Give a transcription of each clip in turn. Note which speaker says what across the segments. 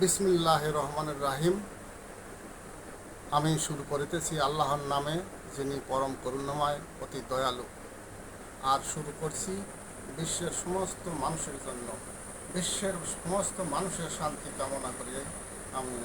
Speaker 1: বিসমিল্লাহ রহমানের রাহিম। আমি শুরু করিতেছি আল্লাহর নামে, যিনি পরম করুণাময়, অতি দয়ালু। আর শুরু করছি বিশ্বের সমস্ত মানুষের জন্য। বিশ্বের সমস্ত মানুষের শান্তি কামনা করে আমি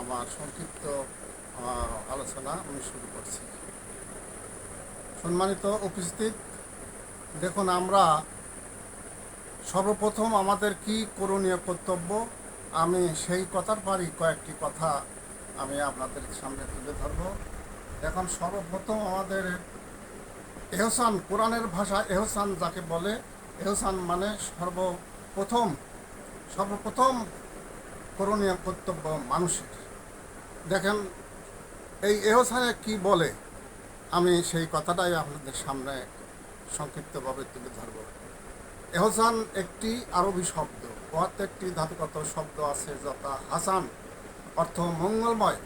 Speaker 1: আমার সংক্ষিপ্ত আলোচনা আমি শুরু করছি। সম্মানিত উপস্থিত, দেখুন আমরা সর্বপ্রথম আমাদের কি করণীয় কর্তব্য? আমি সেই কথার পারি কয়েকটি কথা আমি আপনাদের সামনে তুলে ধরব। এখন সর্বপ্রথম আমাদের এহসান, কোরআনের ভাষা এহসান যাকে বলে, এহসান মানে সর্বপ্রথম সর্বপ্রথম করণীয় কর্তব্য মানুষের। দেখেন, এই এহসানে কি বলে, আমি সেই কথাটাই আপনাদের সামনে সংক্ষিপ্তভাবে তুলে ধরব। এহসান একটি আরবি শব্দ। ওয়াতে একটি ধাতুগত শব্দ আছে যথা হাসান অর্থ মঙ্গলময়।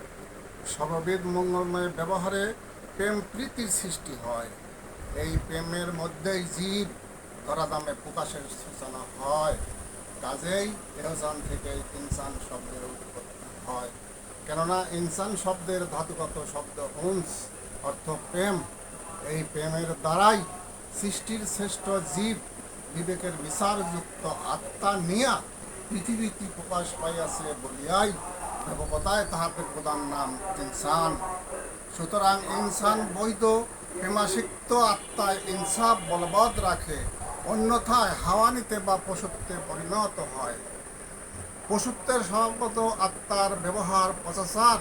Speaker 1: সর্ববিধ মঙ্গলময় ব্যবহারে প্রেম প্রীতির সৃষ্টি হয়। এই প্রেমের মধ্যেই জীব ধরাদামে প্রকাশের সূচনা হয়। কাজেই এহসান থেকে ইনসান শব্দের উৎপত্তি হয়। কেননা ইনসান শব্দের ধাতুগত শব্দ উন্স অর্থ প্রেম। এই প্রেমের দ্বারাই সৃষ্টির শ্রেষ্ঠ জীব বিবেকের বিচারযুক্ত আত্মা নিয়া পৃথিবীতে প্রকাশ পাইয়াছে বলিয়াই দেবকতায় তাহাকে প্রধান নাম ইনসান। সুতরাং ইনসান বৈধ প্রেমাসিক্ত আত্মায় ইনসাফ বলবৎ রাখে, অন্যথায় হাওয়ানিতে বা পশুত্বে পরিণত হয়। পশুত্বের স্বভাবগত আত্মার ব্যবহার পচাচার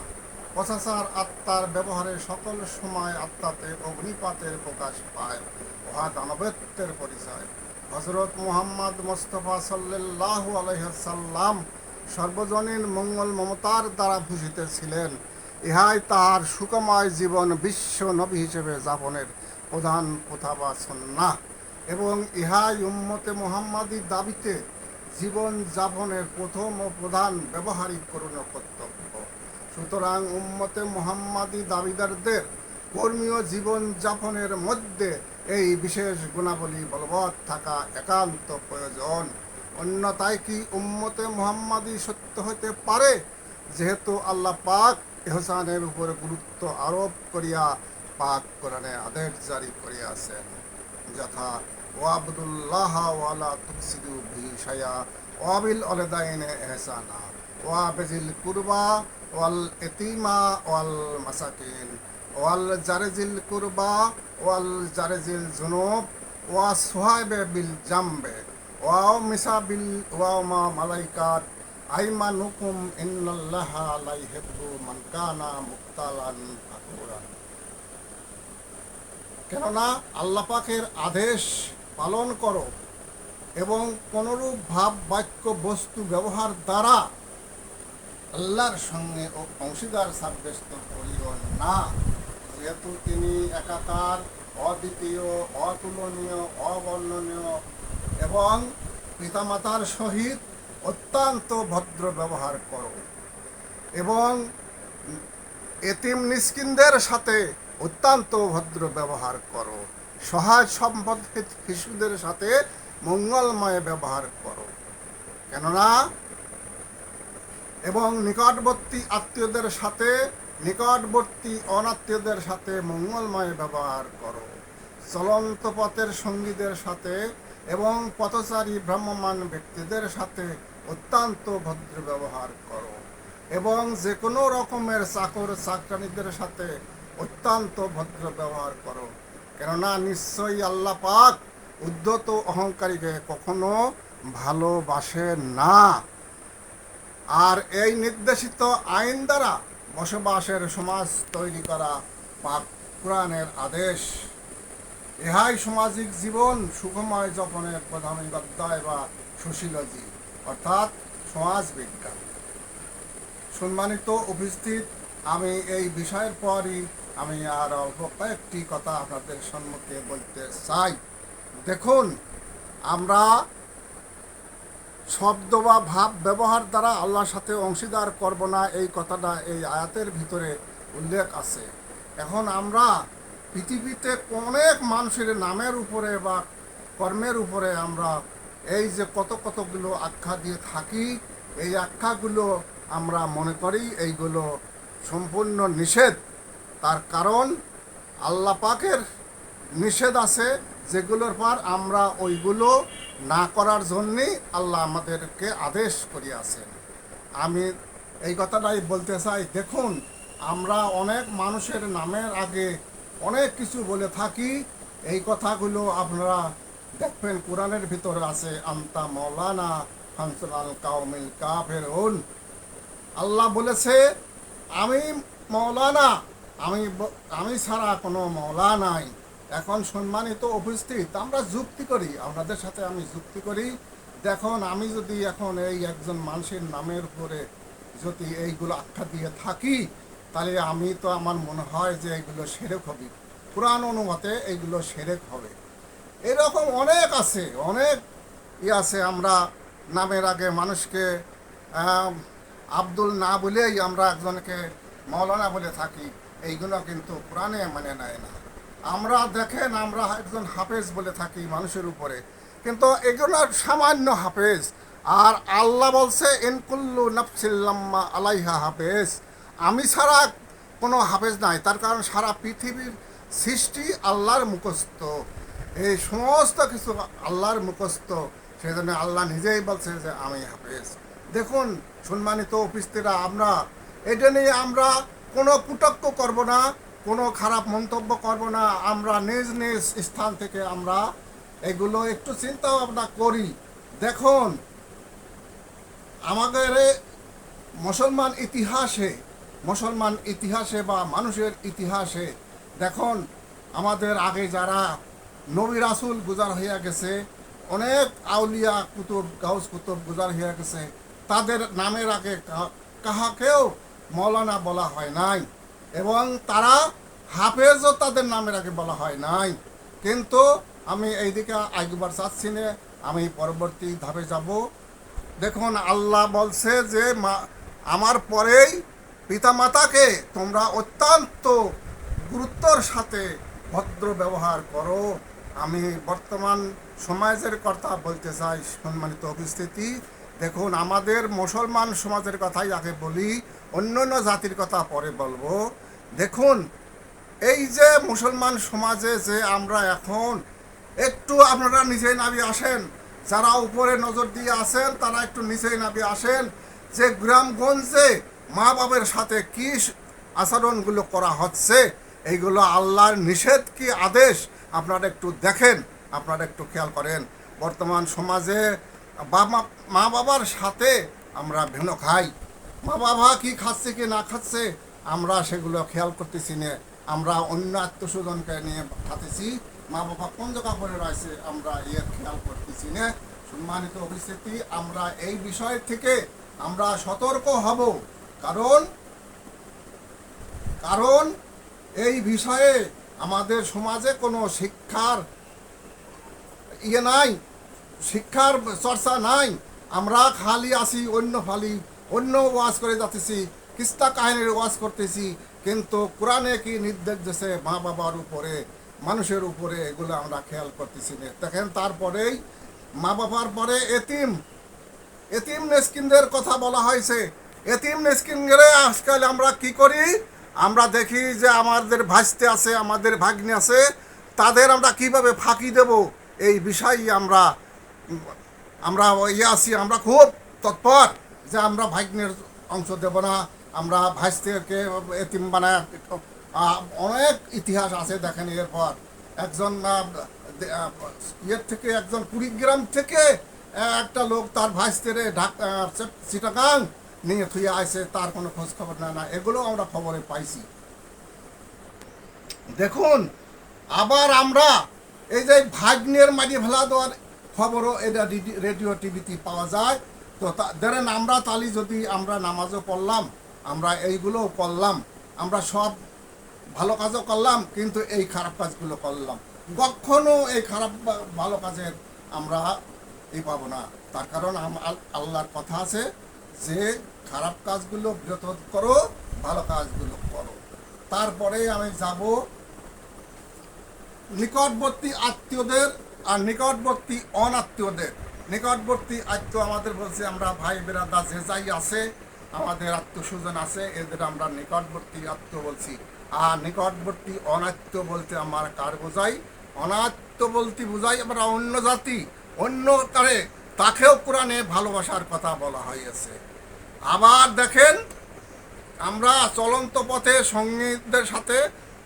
Speaker 1: পচাচার আত্মার ব্যবহারে সকল সময় আত্মাতে অগ্নিপাতের প্রকাশ পায় উহা দানবত্বের পরিচয়। হজরত মুহাম্মদ মোস্তফা সাল্লাহ আলহ্লাম সর্বজনীন মঙ্গল মমতার দ্বারা ভূষিত ছিলেন। ইহাই তাহার সুকময় জীবন বিশ্ব নবী হিসেবে যাপনের প্রধান প্রথা বা সন্না এবং ইহাই উম্মতে মোহাম্মদী দাবিতে জীবন যাপনের প্রথম ও প্রধান ব্যবহারিক করণীয় কর্তব্য। সুতরাং উম্মতে মোহাম্মদী দাবিদারদের কর্মীয় জীবন যাপনের মধ্যে এই বিশেষ গুণাবলী বলবৎ থাকা একান্ত প্রয়োজন। অন্যতায় কি উম্মতে মোহাম্মদী সত্য হতে পারে? যেহেতু আল্লাহ পাক এহসানের উপরে গুরুত্ব আরোপ করিয়া পাক কোরআনে আদেশ জারি করিয়াছেন। যথা, ওয়াবদুল্লাহ ওয়ালা তুকসিদু শায়া ওয়াবিল অলেদাইনে এহসানা ওয়া ওয়াবেজিল কুরবা ওয়াল এতিমা ওয়াল মাসাকিন। ওয়াল জারেজিল কুরবা, ওয়াল জারেজিল জুনুব, ওয়া সুহাইবে বিল জামবে, ওয়াও মিসা বিল, ওয়াও মা মালাইকাত আইমানুকুম ইন্নাল্লাহা লা ইউহিব্বু মান কানা মুক্তালান ফাকুরা। কেননা আল্লাহ পাকের আদেশ পালন করো এবং কোনরূপ ভাব, বাক্য, বস্তু, ব্যবহার দ্বারা আল্লাহর সঙ্গে অংশীদার সাব্যস্ত করিও না। যেহেতু তিনি একাকার, অদ্বিতীয়, অতুলনীয়, অবর্ণনীয় এবং পিতামাতার সহিত অত্যন্ত ভদ্র ব্যবহার করো এবং এতিম নিষ্কিনদের সাথে অত্যন্ত ভদ্র ব্যবহার করো সহায় সম্পদ শিশুদের সাথে মঙ্গলময় ব্যবহার করো কেননা, এবং নিকটবর্তী আত্মীয়দের সাথে নিকটবর্তী অনাত্মীয়দের সাথে মঙ্গলময় ব্যবহার করো। চলন্ত পথের সঙ্গীদের সাথে এবং পথচারী ভ্রাম্যমান ব্যক্তিদের সাথে অত্যন্ত ভদ্র ব্যবহার করো এবং যে কোনো রকমের চাকর চাকরানিদের সাথে অত্যন্ত ভদ্র ব্যবহার করো। কেননা নিশ্চয়ই আল্লাহ পাক উদ্ধত অহংকারীকে কখনো ভালোবাসে না। আর এই নির্দেশিত আইন দ্বারা বসবাসের সমাজ তৈরি করা পাক কোরআনের আদেশ। ইহাই সামাজিক জীবন সুখময় যাপনের প্রধান অধ্যায় বা সুশীলজি অর্থাৎ সমাজ বিজ্ঞান সম্মানিত উপস্থিত, আমি এই বিষয়ের পরই আমি আর অল্প কয়েকটি কথা আপনাদের সম্মুখে বলতে চাই। দেখুন, আমরা শব্দ বা ভাব ব্যবহার দ্বারা আল্লাহর সাথে অংশীদার করব না এই কথাটা এই আয়াতের ভিতরে উল্লেখ আছে। এখন আমরা পৃথিবীতে অনেক মানুষের নামের উপরে বা কর্মের উপরে আমরা এই যে কত কতগুলো আখ্যা দিয়ে থাকি, এই আখ্যাগুলো আমরা মনে করি, এইগুলো সম্পূর্ণ নিষেধ। তার কারণ আল্লাহ পাকের নিষেধ আছে যেগুলোর পর আমরা ওইগুলো না করার জন্যেই আল্লাহ আমাদেরকে আদেশ করিয়াছেন। আমি এই কথাটাই বলতে চাই, দেখুন, আমরা অনেক মানুষের নামের আগে অনেক কিছু বলে থাকি। এই কথাগুলো আপনারা দেখবেন, কোরআনের ভিতরে আছে, আন্তা মৌলানা হানসুল কাউমিল কাফের আল্লাহ বলেছে, আমি মৌলানা আমি আমি ছাড়া কোনো মৌলা নাই। এখন সম্মানিত উপস্থিত, আমরা যুক্তি করি, আপনাদের সাথে আমি যুক্তি করি। দেখুন, আমি যদি এখন এই একজন মানুষের নামের উপরে যদি এইগুলো আখ্যা দিয়ে থাকি, তাহলে আমি তো আমার মনে হয় যে এইগুলো সেরেক হবে। পুরাণ অনুমতে এইগুলো সেরেক হবে। এরকম অনেক আছে, অনেক ই আছে, আমরা নামের আগে মানুষকে আব্দুল না বলেই আমরা একজনকে মৌলানা বলে থাকি। এইগুলো কিন্তু পুরাণে মানে নেয় না। আমরা দেখেন, আমরা একজন হাফেজ বলে থাকি মানুষের উপরে। কিন্তু এগুলো সামান্য হাফেজ। আর আল্লাহ বলছে ইনকুল্লু নফসিল্লাম্মা আলাইহা হাফেজ। আমি ছাড়া কোনো হাফেজ নাই। তার কারণ সারা পৃথিবীর সৃষ্টি আল্লাহর মুখস্থ। এই সমস্ত কিছু আল্লাহর মুখস্থ। সেই জন্য আল্লাহ নিজেই বলছে যে, আমি হাফেজ। দেখুন, সম্মানিত উপস্থিতিরা, আমরা এটা নিয়ে আমরা কোনো কুটক্য করব না। কোনো খারাপ মন্তব্য করব না। আমরা নিজ নিজ স্থান থেকে আমরা এগুলো একটু চিন্তা ভাবনা করি। দেখুন, আমাদের মুসলমান ইতিহাসে মুসলমান ইতিহাসে বা মানুষের ইতিহাসে, দেখুন, আমাদের আগে যারা নবী রাসুল গুজার হইয়া গেছে, অনেক আউলিয়া কুতুব, গাউস কুতুব গুজার হইয়া গেছে, তাদের নামের আগে কাহাকেও মৌলানা বলা হয় নাই। এবং তারা হাফেজও তাদের নামের আগে বলা হয় নাই। কিন্তু আমি এইদিকে আগবার চাচ্ছি না, আমি পরবর্তী ধাপে যাব। দেখুন, আল্লাহ বলছে যে, মা, আমার পরেই পিতামাতাকে তোমরা অত্যন্ত গুরুত্বর সাথে ভদ্র ব্যবহার করো। আমি বর্তমান সমাজের কথা বলতে চাই, সম্মানিত উপস্থিতি। দেখুন, আমাদের মুসলমান সমাজের কথাই আগে বলি অন্য অন্য জাতির কথা পরে বলব। দেখুন, এই যে মুসলমান সমাজে যে আমরা এখন, একটু আপনারা নিচে নাবি আসেন। যারা উপরে নজর দিয়ে আসেন তারা একটু নিচে নাবি আসেন। যে গ্রামগঞ্জে মা বাবার সাথে কি আচরণগুলো করা হচ্ছে, এইগুলো আল্লাহর নিষেধ কি আদেশ? আপনারা একটু দেখেন, আপনারা একটু খেয়াল করেন। বর্তমান সমাজে বাবা মা বাবার সাথে আমরা ভিন্ন খাই। মা বাবা কি খাচ্ছে, কি না খাচ্ছে, আমরা সেগুলো খেয়াল করতেছি না। আমরা অন্য আত্মস্বজনকে নিয়ে খাতেছি। মা বাবা কোন জায়গা করে রয়েছে, আমরা এর খেয়াল করতেছি না। সম্মানিত উপস্থিতি আমরা এই বিষয় থেকে আমরা সতর্ক হব। কারণ কারণ এই বিষয়ে আমাদের সমাজে কোনো শিক্ষার ইয়ে নাই, শিক্ষার চর্চা নাই। আমরা খালি আসি অন্য ফালি অন্য ওয়াজ করে যাচ্তেছি, কিস্তা কাহিনীর ওয়াজ করতেছি, কিন্তু কোরআনে কি নির্দেশ দিয়েছে মা বাবার উপরে, মানুষের উপরে, এগুলো আমরা খেয়াল করতেছি না। দেখেন তারপরেই মা বাবার পরে এতিম এতিম নেস্কিনদের কথা বলা হয়েছে। এতিম নেস্কিনদের আজকাল আমরা কি করি? আমরা দেখি যে আমাদের ভাসতে আছে, আমাদের ভাগ্নে আছে, তাদের আমরা কীভাবে ফাঁকি দেব? এই বিষয়ে আমরা আমরা ইয়ে আছি, আমরা খুব তৎপর। যে আমরা ভাগ্নের অংশ দেব না, আমরা ভাইস্তেকে এতিম বানায় অনেক ইতিহাস আছে দেখেন এরপর। একজন ইয়ের থেকে একজন কুড়িগ্রাম থেকে একটা লোক তার ভাইস্তেরে ঢাকা চিটাগাং নিয়ে থুয়ে আসে তার কোনো খোঁজ খবর না। এগুলো আমরা খবরে পাইছি। দেখুন, আবার আমরা এই যে ভাগ্নের মাটি ফেলা দেওয়ার খবরও এটা রেডিও টিভিতে পাওয়া যায়। তো ধরেন আমরা তালি যদি আমরা নামাজও পড়লাম, আমরা এইগুলোও করলাম, আমরা সব ভালো কাজও করলাম, কিন্তু এই খারাপ কাজগুলো করলাম। কখনো এই খারাপ ভালো কাজের আমরা এই পাবো না। তার কারণ আল- আল্লাহর কথা আছে যে খারাপ কাজগুলো বিরত করো, ভালো কাজগুলো করো। তারপরে আমি যাব নিকটবর্তী আত্মীয়দের আর নিকটবর্তী অনাত্মীয়দের। নিকটবর্তী আত্মীয় আমাদের বলছে, আমরা ভাই বেরাদা যে যাই আছে, আমাদের আত্মস্বজন আছে, এদের আমরা নিকটবর্তী আত্ম বলছি। আর নিকটবর্তী অনাত্য বলতে আমার কার বোঝাই অনাত্য বলতে বোঝাই আমরা অন্য জাতি, অন্য কারে তাকেও কোরআনে ভালোবাসার কথা বলা হয়েছে। আবার দেখেন, আমরা চলন্ত পথে সঙ্গীতদের সাথে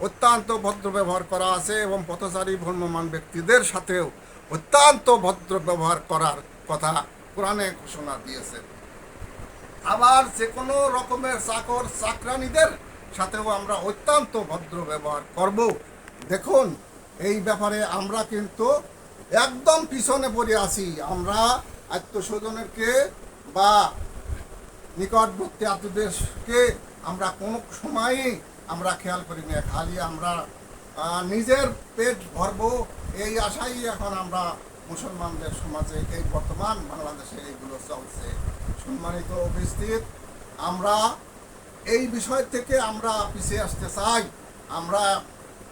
Speaker 1: অত্যন্ত ভদ্র ব্যবহার করা আছে এবং পথচারী ভ্রমমান ব্যক্তিদের সাথেও। অত্যন্ত ভদ্র ব্যবহার করার কথা কোরআনে ঘোষণা দিয়েছে। আবার যে কোনো রকমের চাকর, চাকরানিদের সাথেও আমরা অত্যন্ত ভদ্র ব্যবহার করব। দেখুন, এই ব্যাপারে আমরা কিন্তু একদম পিছনে পড়ে আছি। আমরা আত্মস্বজনেরকে বা নিকটবর্তী আত্মদেশকে আমরা কোনো সময়ই আমরা খেয়াল করি না খালি আমরা নিজের পেট ভরবো এই আশাই এখন আমরা মুসলমানদের সমাজে, এই বর্তমান বাংলাদেশে এইগুলো চলছে। সম্মানিত উপস্থিত, আমরা এই বিষয় থেকে আমরা পিছিয়ে আসতে চাই। আমরা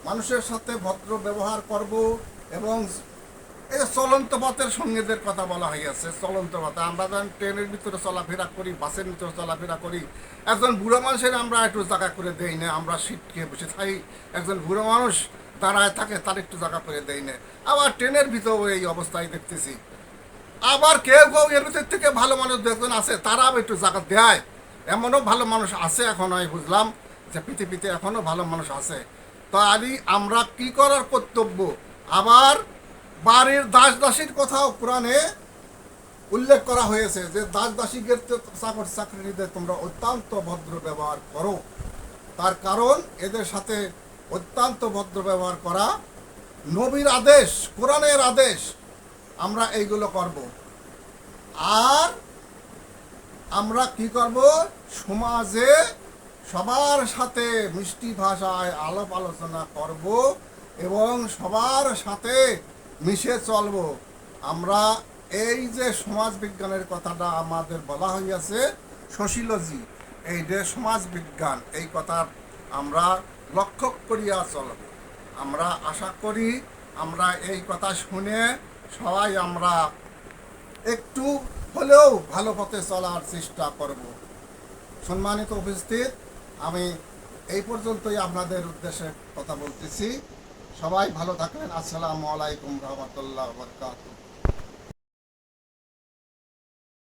Speaker 1: মানুষের সাথে ভদ্র ব্যবহার করব এবং এই চলন্ত পথের সঙ্গীদের কথা বলা হয়েছে চলন্ত পথে। আমরা যখন ট্রেনের ভিতরে চলাফেরা করি, বাসের ভিতরে চলাফেরা করি, একজন বুড়ো মানুষের আমরা একটু জায়গা করে দেই না, আমরা সিট খেয়ে বসে থাকি। একজন বুড়ো মানুষ দাঁড়ায় থাকে, তার একটু জায়গা করে দেয় না। আবার ট্রেনের ভিতরেও এই অবস্থায় দেখতেছি। আবার কেউ কেউ এর ভিতর থেকে ভালো মানুষ দেখবেন আছে, তারাও একটু জায়গা দেয়। এমনও ভালো মানুষ আছে এখন, আমি বুঝলাম যে পৃথিবীতে এখনও ভালো মানুষ আছে। তাই আমরা কি করার কর্তব্য? আবার বাড়ির দাস দাসীর কথাও কোরআনে উল্লেখ করা হয়েছে যে দাস দাসীদের চাকর চাকরিদের তোমরা অত্যন্ত ভদ্র ব্যবহার করো। তার কারণ এদের সাথে অত্যন্ত ভদ্র ব্যবহার করা। নবীর আদেশ, কোরআনের আদেশ, আমরা এইগুলো করব। আর আমরা কি করব? সমাজে সবার সাথে মিষ্টি ভাষায় আলাপ আলোচনা করব এবং সবার সাথে মিশে চলব। আমরা এই যে সমাজ বিজ্ঞানের কথাটা আমাদের বলা হইয়াছে সোশিওলজি এই যে সমাজ বিজ্ঞান, এই কথার আমরা লক্ষ্য করিয়া চলব। আমরা আশা করি আমরা এই কথা শুনে সবাই আমরা একটু হলেও ভালো পথে চলার চেষ্টা করব। সম্মানিত উপস্থিত, আমি এই পর্যন্তই আপনাদের উদ্দেশ্যে কথা বলতেছি। সবাই ভালো থাকবেন। আসসালামু আলাইকুম রহমতুল্লাহ বরকাতুহ।